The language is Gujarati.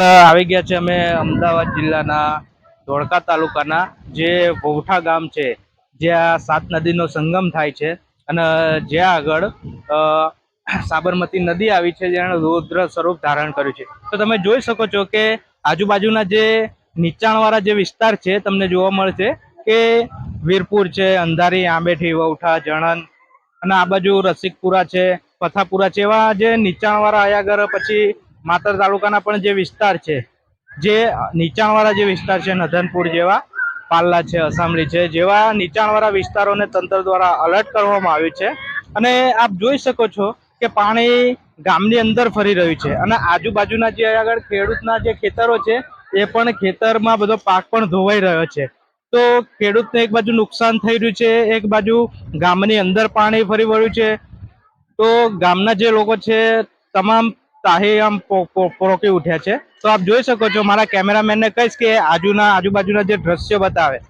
હાલ આવી ગયા છે અમે અમદાવાદ જિલ્લાના ધોળકા તાલુકાના, જે વોઠા ગામ છે જ્યાં સાત નદીનો સંગમ થાય છે અને જ્યાં આગળ સાબરમતી નદી આવી છે જેણે રુદ્ર સ્વરૂપ ધારણ કર્યું છે. તો તમે જોઈ શકો છો કે આજુબાજુના જે નીચાણવાળા જે વિસ્તાર છે, તમને જોવા મળશે કે વીરપુર છે, અંધારી, આંબેઠી વૌઠા જણન અને આ બાજુ રસિકપુરા છે, પથાપુરા છે, એવા જે નીચાણવાળા આગળ પછી માતર તાલુકાના પણ જે વિસ્તાર છે, જે નીચાણવાળા જે વિસ્તાર છે, નધનપુર જેવા પાલ્લા છે અસામલી છે, જેવા નીચાણવાળા વિસ્તારોને તંત્ર દ્વારા અલર્ટ કરવામાં આવ્યું છે. અને આપ જોઈ શકો છો કે પાણી ગામની અંદર ફરી રહ્યું છે અને આજુબાજુના જે આગળ ખેડૂતના જે ખેતરો છે, એ પણ ખેતરમાં બધો પાક પણ ધોવાઈ રહ્યો છે. તો ખેડૂતને એક બાજુ નુકસાન થઈ રહ્યું છે, એક બાજુ ગામની અંદર પાણી ફરી વળ્યું છે. તો ગામના જે લોકો છે, તમામ તાહી આમ પોરોકી ઉઠ્યા છે. તો આપ જોઈ શકો છો, મારા કેમેરામેનને કહીશ કે આજુના, આજુબાજુના જે દ્રશ્યો બતાવે.